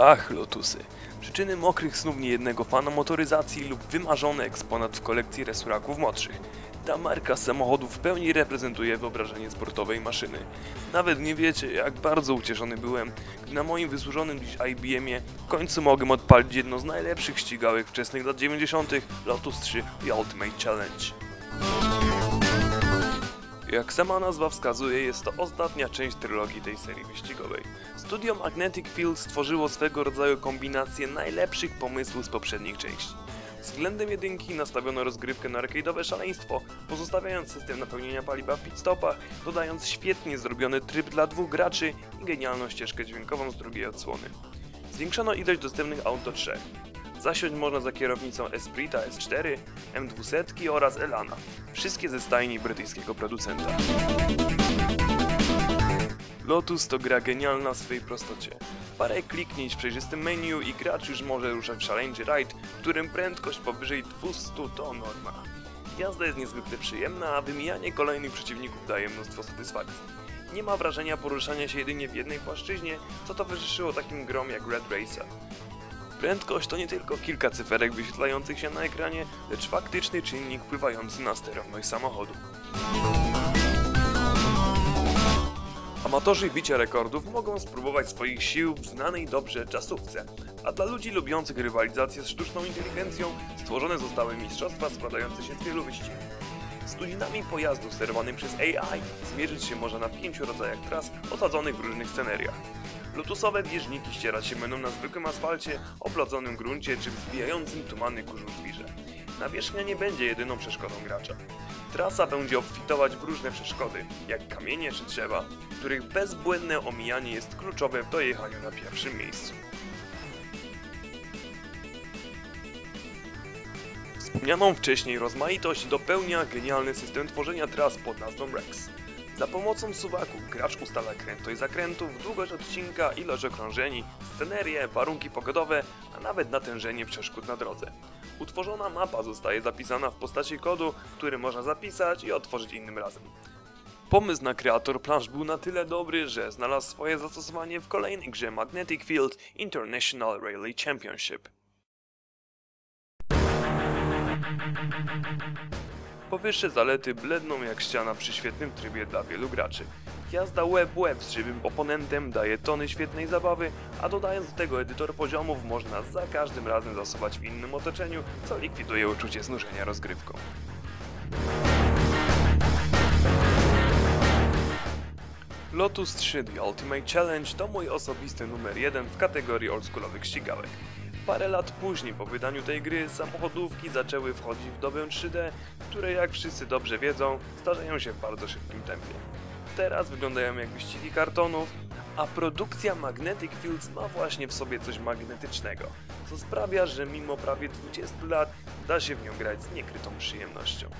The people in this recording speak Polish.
Ach, Lotusy. Przyczyny mokrych snów niejednego fana motoryzacji lub wymarzony eksponat w kolekcji resuraków młodszych. Ta marka samochodów w pełni reprezentuje wyobrażenie sportowej maszyny. Nawet nie wiecie, jak bardzo ucieszony byłem, gdy na moim wysłużonym dziś IBM-ie w końcu mogłem odpalić jedno z najlepszych ścigałek wczesnych lat 90. Lotus 3 The Ultimate Challenge. Jak sama nazwa wskazuje, jest to ostatnia część trylogii tej serii wyścigowej. Studio Magnetic Field stworzyło swego rodzaju kombinację najlepszych pomysłów z poprzednich części. Względem jedynki nastawiono rozgrywkę na arcade'owe szaleństwo, pozostawiając system napełnienia paliwa w pitstopach, dodając świetnie zrobiony tryb dla dwóch graczy i genialną ścieżkę dźwiękową z drugiej odsłony. Zwiększono ilość dostępnych aut do trzech. Zasiąść można za kierownicą Esprita S4, M200 oraz Elana, wszystkie ze stajni brytyjskiego producenta. Lotus to gra genialna w swojej prostocie. Parę kliknięć w przejrzystym menu i gracz już może ruszać w szaleńczy rajd, w którym prędkość powyżej 200 to norma. Jazda jest niezwykle przyjemna, a wymijanie kolejnych przeciwników daje mnóstwo satysfakcji. Nie ma wrażenia poruszania się jedynie w jednej płaszczyźnie, co towarzyszyło takim grom jak Red Racer. Prędkość to nie tylko kilka cyferek wyświetlających się na ekranie, lecz faktyczny czynnik wpływający na sterowność samochodu. Amatorzy bicia rekordów mogą spróbować swoich sił w znanej dobrze czasówce, a dla ludzi lubiących rywalizację z sztuczną inteligencją stworzone zostały mistrzostwa składające się z wielu wyścigów. Z tuzinami pojazdów sterowanych przez AI zmierzyć się można na pięciu rodzajach tras osadzonych w różnych sceneriach. Lotusowe bieżniki ścierać się będą na zwykłym asfalcie, oplodzonym gruncie czy wzbijającym tumany kurzu żwirze. Nawierzchnia nie będzie jedyną przeszkodą gracza. Trasa będzie obfitować w różne przeszkody, jak kamienie czy drzewa, których bezbłędne omijanie jest kluczowe w dojechaniu na pierwszym miejscu. Wspomnianą wcześniej rozmaitość dopełnia genialny system tworzenia tras pod nazwą Rex. Za pomocą suwaku gracz ustala krętość zakrętów, długość odcinka, ilość okrążeni, scenerię, warunki pogodowe, a nawet natężenie przeszkód na drodze. Utworzona mapa zostaje zapisana w postaci kodu, który można zapisać i otworzyć innym razem. Pomysł na kreator plansz był na tyle dobry, że znalazł swoje zastosowanie w kolejnej grze Magnetic Field International Rally Championship. Powyższe zalety bledną jak ściana przy świetnym trybie dla wielu graczy. Jazda web-web z żywym oponentem daje tony świetnej zabawy, a dodając do tego edytor poziomów można za każdym razem zasuwać w innym otoczeniu, co likwiduje uczucie znużenia rozgrywką. Lotus 3 The Ultimate Challenge to mój osobisty numer 1 w kategorii oldschoolowych ścigałek. Parę lat później po wydaniu tej gry samochodówki zaczęły wchodzić w dobę 3D, które jak wszyscy dobrze wiedzą, starzeją się w bardzo szybkim tempie. Teraz wyglądają jak wyścigi kartonów, a produkcja Magnetic Fields ma właśnie w sobie coś magnetycznego, co sprawia, że mimo prawie 20 lat da się w nią grać z niekrytą przyjemnością.